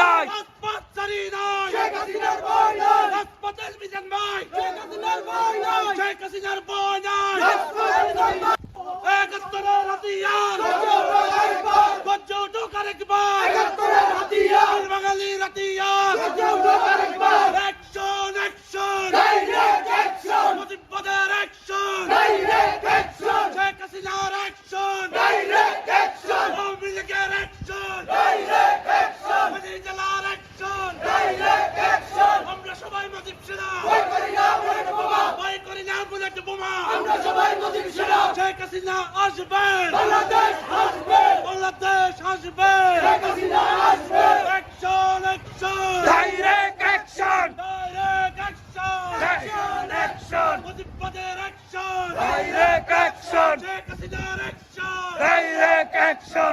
নাই। রাজপথ জারি নাই। শেখ হাসিনার ভয় নাই। রাজপথের মিজান ভাই। শেখ হাসিনার বুলেট বোমা শেখ হাসিনা আসবেন বাংলাদেশ আসবেন action action Direct action! Direct action Action, action! মুজিববাদের অ্যাকশন Direct action! শেখ হাসিনার অ্যাকশন Direct action!